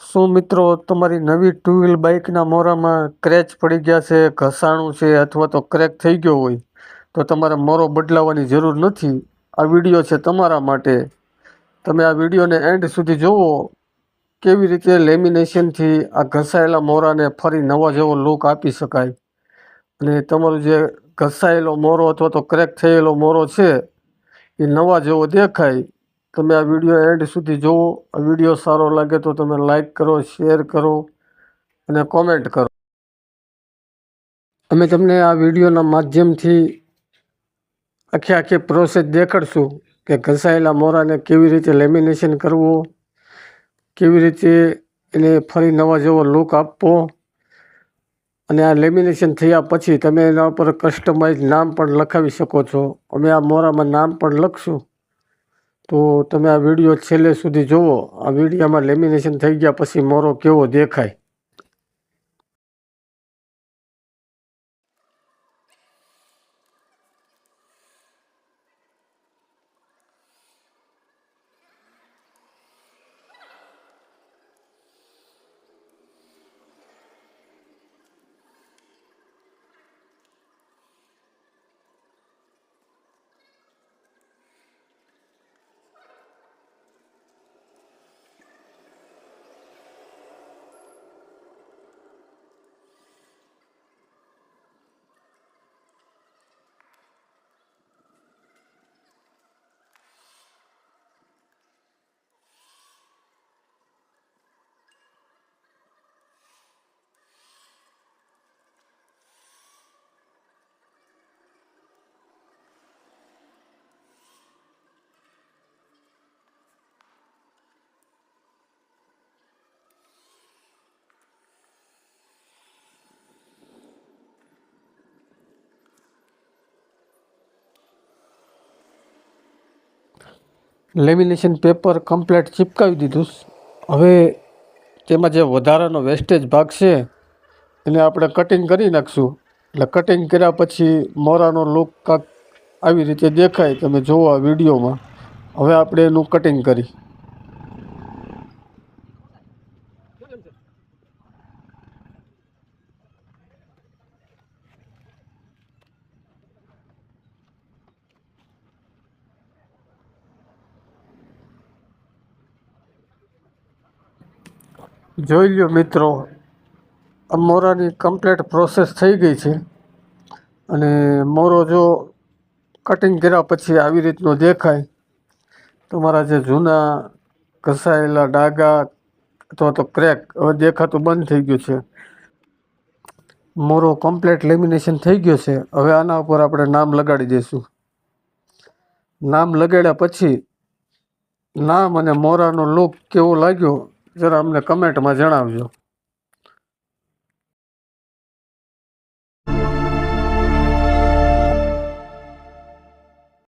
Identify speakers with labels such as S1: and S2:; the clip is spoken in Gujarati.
S1: શું મિત્રો તમારી નવી ટુ વ્હીલ બાઇકના મોરામાં ક્રેચ પડી ગયા છે, ઘસાણું છે અથવા તો ક્રેક થઈ ગયો હોય, તો તમારે મોરો બદલાવવાની જરૂર નથી. આ વીડિયો છે તમારા માટે. તમે આ વિડીયોને એન્ડ સુધી જુઓ કેવી રીતે લેમિનેશનથી આ ઘસાયેલા મોરાને ફરી નવા જેવો લુક આપી શકાય? અને તમારો જે ઘસાયેલો મોરો અથવા તો ક્રેક થયેલો મોરો છે, એ નવા જેવો દેખાય. તમે આ વીડિયો એન્ડ સુધી જુઓ આ વીડિયો સારો લાગે તો તમે લાઈક કરો શેર કરો અને કોમેન્ટ કરો. અમે તમને આ વિડીયોના માધ્યમથી આખી આખી પ્રોસેસ દેખાડશું કે ઘસાયેલા મોરાને કેવી રીતે લેમિનેશન કરવું, કેવી રીતે એને ફરી નવા જેવો લુક આપવો અને આ લેમિનેશન થયા પછી તમે એના ઉપર કસ્ટમાઇઝ નામ પણ લખાવી શકો છો. અમે આ મોરામાં નામ પણ લખશું. તો તમે આ વીડિયો છેલ્લે સુધી જુઓ આ વિડીયોમાં લેમિનેશન થઈ ગયા પછી મોરો કેવો દેખાય? લેમિનેશન પેપર કમ્પ્લેટ ચિપકાવી દીધું હવે તેમાં જે વધારાનો વેસ્ટેજ ભાગ છે, એને આપણે કટિંગ કરી નાખશું. એટલે કટિંગ કર્યા પછી મોરાનો લુક કાંક આવી રીતે દેખાય તમે જોવો આ વિડીયોમાં. હવે આપણે એનું કટિંગ કરી. જોઈ લ્યો મિત્રો, આ મોરાની કમ્પ્લેટ પ્રોસેસ થઈ ગઈ છે. અને મોરો જો કટિંગ કર્યા પછી આવી રીતનો દેખાય તમારા જે જૂના ઘસાયેલા ડાઘા અથવા તો ક્રેક હવે દેખાતું બંધ થઈ ગયું છે. મોરો કમ્પ્લેટ લેમિનેશન થઈ ગયો છે. હવે આના ઉપર આપણે નામ લગાડી દઈશું. નામ લગાડ્યા પછી નામ અને મોરાનો લુક કેવો લાગ્યો? જરા અમને કમેન્ટમાં જણાવજો.